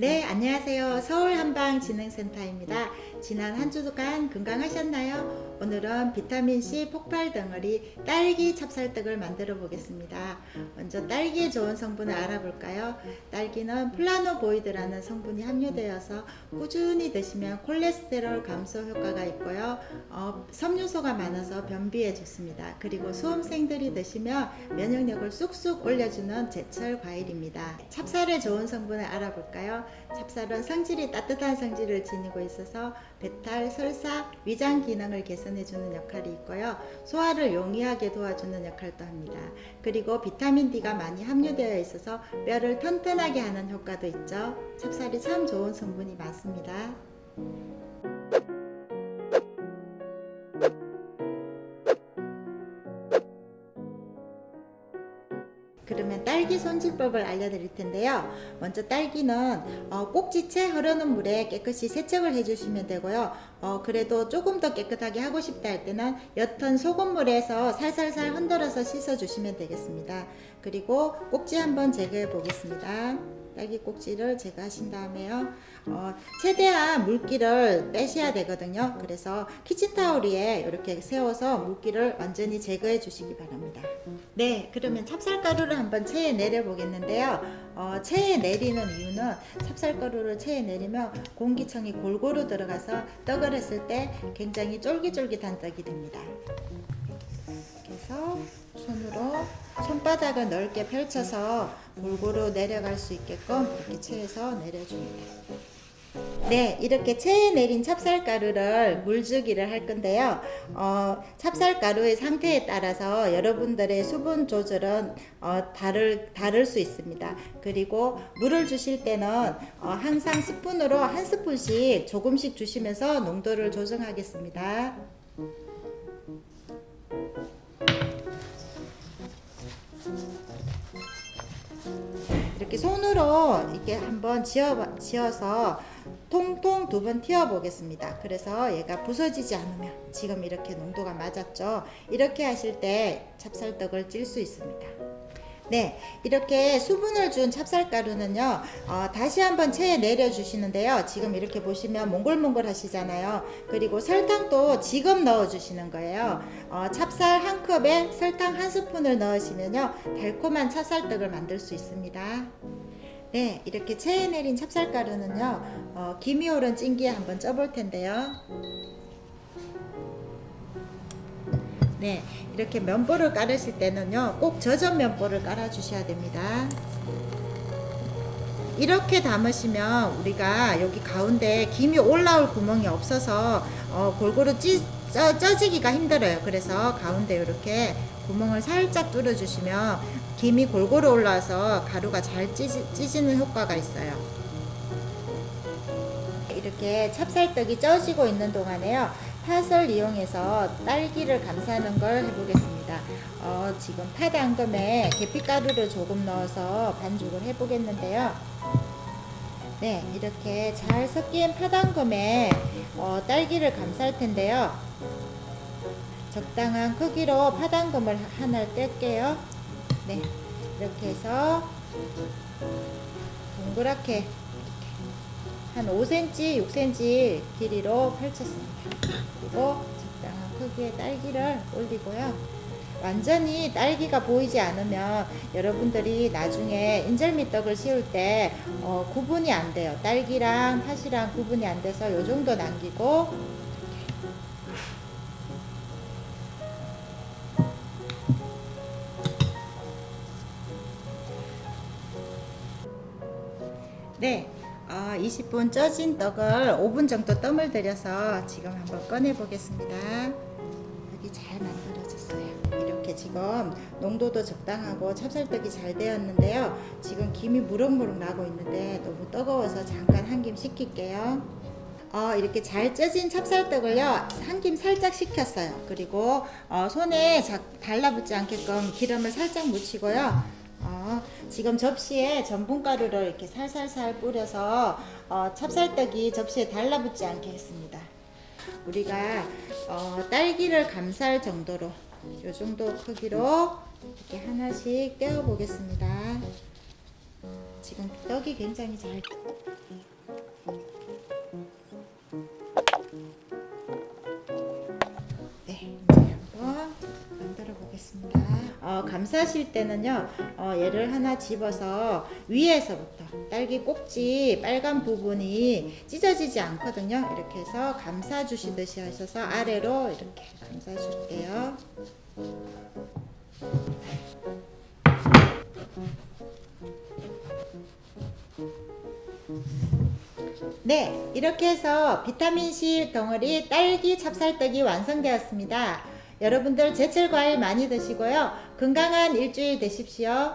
네, 안녕하세요. 서울 한방진흥센터입니다. 지난 한 주간 건강하셨나요? 오늘은 비타민C 폭발 덩어리 딸기 찹쌀떡을 만들어 보겠습니다. 먼저 딸기에 좋은 성분을 알아볼까요? 딸기는 플라노보이드라는 성분이 함유되어서 꾸준히 드시면 콜레스테롤 감소 효과가 있고요. 어, 섬유소가 많아서 변비에 좋습니다. 그리고 수험생들이 드시면 면역력을 쑥쑥 올려주는 제철 과일입니다. 찹쌀에 좋은 성분을 알아볼까요? 찹쌀은 성질이 따뜻한 성질을 지니고 있어서 배탈, 설사, 위장 기능을 개선해주는 역할이 있고요. 소화를 용이하게 도와주는 역할도 합니다. 그리고 비타민 D가 많이 함유되어 있어서 뼈를 튼튼하게 하는 효과도 있죠. 찹쌀이 참 좋은 성분이 많습니다. 딸기 손질법을 알려드릴 텐데요. 먼저 딸기는 어, 꼭지채 흐르는 물에 깨끗이 세척을 해주시면 되고요. 어, 그래도 조금 더 깨끗하게 하고 싶다 할 때는 옅은 소금물에서 살살살 흔들어서 씻어주시면 되겠습니다. 그리고 꼭지 한번 제거해 보겠습니다. 딸기 꼭지를 제거하신 다음에요. 어, 최대한 물기를 빼셔야 되거든요. 그래서 키친타올 위에 이렇게 세워서 물기를 완전히 제거해 주시기 바랍니다. 네, 그러면 찹쌀가루를 한번 체에 내려 보겠는데요. 어, 체에 내리는 이유는 찹쌀가루를 체에 내리면 공기청이 골고루 들어가서 떡을 했을 때 굉장히 쫄깃쫄깃한 떡이 됩니다. 그래서 손으로 손바닥을 넓게 펼쳐서 골고루 내려갈 수 있게끔 이렇게 체에서 내려줍니다. 네, 이렇게 체에 내린 찹쌀가루를 물주기를 할 건데요. 어, 찹쌀가루의 상태에 따라서 여러분들의 수분 조절은 어, 다를, 다를 수 있습니다. 그리고 물을 주실 때는 어, 항상 스푼으로 한 스푼씩 조금씩 주시면서 농도를 조정하겠습니다. 이렇게 손으로 이렇게 한번 지어, 지어서 통통 두 번 튀어 보겠습니다. 그래서 얘가 부서지지 않으면 지금 이렇게 농도가 맞았죠. 이렇게 하실 때 찹쌀떡을 찔 수 있습니다. 네, 이렇게 수분을 준 찹쌀가루는요, 어, 다시 한번 체에 내려주시는데요. 지금 이렇게 보시면 몽글몽글 하시잖아요. 그리고 설탕도 지금 넣어주시는 거예요. 어, 찹쌀 한 컵에 설탕 한 스푼을 넣으시면요, 달콤한 찹쌀떡을 만들 수 있습니다. 네, 이렇게 체에 내린 찹쌀가루는요, 어, 김이 오른 찜기에 한번 쪄볼 텐데요. 네, 이렇게 면보를 깔으실 때는요, 꼭 젖은 면보를 깔아주셔야 됩니다. 이렇게 담으시면 우리가 여기 가운데 김이 올라올 구멍이 없어서 어, 골고루 찌, 쪄, 쪄지기가 힘들어요. 그래서 가운데 이렇게 구멍을 살짝 뚫어주시면 김이 골고루 올라와서 가루가 잘 찌지, 찌지는 효과가 있어요. 이렇게 찹쌀떡이 쪄지고 있는 동안에요. 팥을 이용해서 딸기를 감싸는 걸 해보겠습니다. 어, 지금 팥 앙금에 계피가루를 조금 넣어서 반죽을 해보겠는데요. 네, 이렇게 잘 섞인 팥 앙금에 어, 딸기를 감쌀 텐데요. 적당한 크기로 팥앙금을 하나 뗄게요. 네, 이렇게 해서 동그랗게 한 5cm, 6cm 길이로 펼쳤습니다. 그리고 적당한 크기의 딸기를 올리고요. 완전히 딸기가 보이지 않으면 여러분들이 나중에 인절미떡을 씌울 때 어, 구분이 안 돼요. 딸기랑 팥이랑 구분이 안 돼서 요 정도 남기고 20분 쪄진 떡을 5분 정도 뜸을 들여서 지금 한번 꺼내 보겠습니다. 여기 잘 만들어졌어요. 이렇게 지금 농도도 적당하고 찹쌀떡이 잘 되었는데요. 지금 김이 무럭무럭 나고 있는데 너무 뜨거워서 잠깐 한 김 식힐게요. 어, 이렇게 잘 쪄진 찹쌀떡을요 한 김 살짝 식혔어요. 그리고 어, 손에 자, 달라붙지 않게끔 기름을 살짝 묻히고요. 어, 지금 접시에 전분가루를 이렇게 살살살 뿌려서 어, 찹쌀떡이 접시에 달라붙지 않게 했습니다. 우리가 어, 딸기를 감쌀 정도로 요 정도 크기로 이렇게 하나씩 떼어 보겠습니다. 지금 떡이 굉장히 잘 감싸실 때는요, 어, 얘를 하나 집어서 위에서부터 딸기 꼭지 빨간 부분이 찢어지지 않거든요. 이렇게 해서 감싸 주시듯이 하셔서 아래로 이렇게 감싸 줄게요. 네, 이렇게 해서 비타민C 덩어리 딸기 찹쌀떡이 완성되었습니다. 여러분들 제철 과일 많이 드시고요. 건강한 일주일 되십시오.